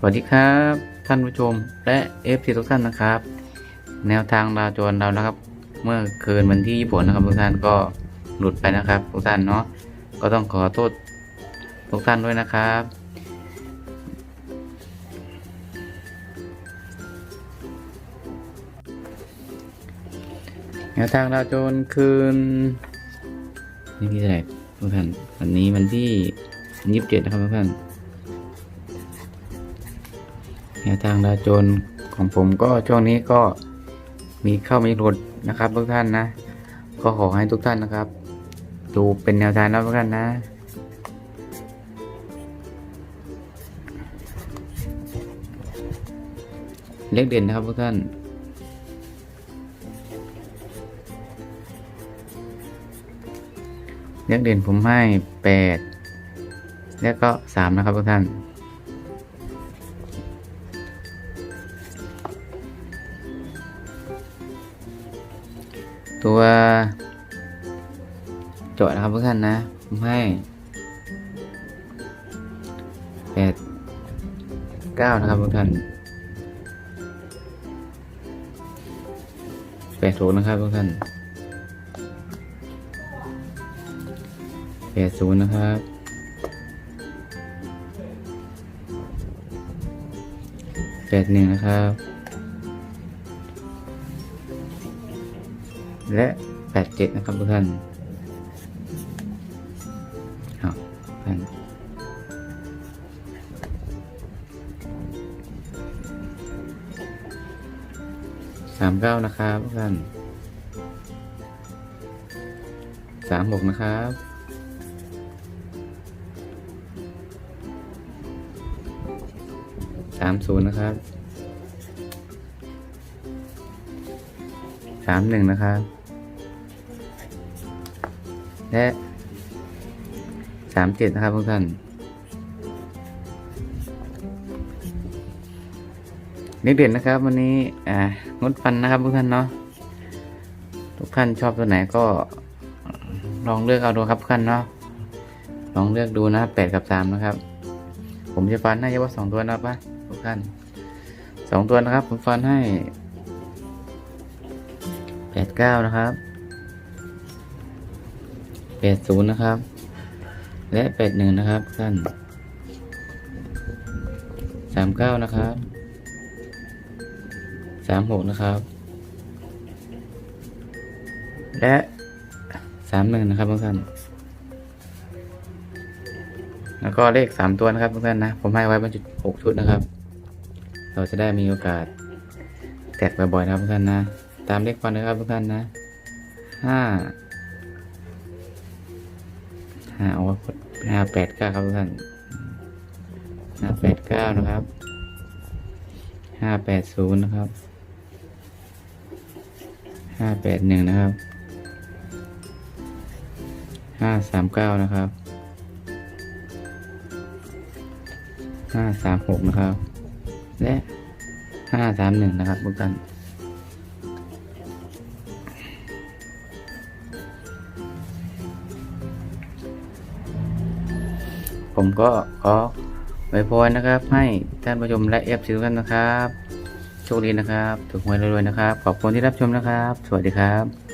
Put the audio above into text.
สวัสดีครับท่านผู้ชมและเอฟซีทุกท่านนะครับ แนวทางดาวโจรเรานะครับ เมื่อคืนวันที่ญี่ปุ่นนะครับทุกท่านก็หลุดไปนะครับทุกท่านเนาะก็ต้องขอโทษทุกท่านด้วยนะครับ แนวทางดาวโจรคืนนี่ที่เท่าไหร่ทุกท่านวันนี้วันที่ยี่สิบเจ็ดนะครับทุกท่าน แนวทางดาวโจรของผมก็ช่วงนี้ก็มีเข้ามีหลุดนะครับทุกท่านนะ ก็ขอให้ทุกท่านนะครับ ดูเป็นแนวทางนะทุกท่านนะเลขเด่นนะครับทุกท่านเลขเด่นผมให้แปดแล้วก็สามนะครับทุกท่าน ตัวโจทย์นะครับทุกท่านนะผมให้แปดเก้านะครับทุกท่านแปดศูนย์นะครับทุกท่านแปดศูนย์นะครับแปดหนึ่งนะครับ และ 87 นะครับทุกท่านเอาท่านสามเก้านะครับทุกท่านสามหกนะครับสามศูนย์นะครับสามหนึ่งนะครับ และสามเจ็ดนะครับทุกท่านเด็กเด่นนะครับ วันนี้อ่างดฟันนะครับทุกท่านเนาะทุกท่านชอบตัวไหนก็ลองเลือกเอาดูครับทุกท่านเนาะ ลองเลือกดูนะแปดกับสามนะครับ ผมจะฟันให้เฉพาะสองตัวนะครับปะทุกท่านสองตัวนะครับ ผมฟันให้แปดเก้านะครับ แปดศูนย์นะครับ และแปดหนึ่งนะครับท่านสามเก้านะครับสามหกนะครับ และสามหนึ่งนะครับทุกท่านแล้วก็เลขสามตัวนะครับทุกท่านนะ ผมให้ไว้บรรจุหกชุดนะครับ เราจะได้มีโอกาสแตกบ่อยๆนะครับทุกท่านนะ ตามเลขฟันนะครับทุกท่านนะห้า ห้าเอาห้าแปดเก้าครับทุกท่านห้าแปดเก้านะครับห้าแปดศูนย์นะครับห้าแปดหนึ่งนะครับห้าสามเก้านะครับห้าสามหกนะครับ และห้าสามหนึ่งนะครับทุกท่าน ผมก็ขอไว้พรนะครับ ให้ท่านผู้ชมและเอฟซีทุกท่านนะครับ โชคดีนะครับ ถูกหวยรวยๆนะครับ ขอบคุณที่รับชมนะครับ สวัสดีครับ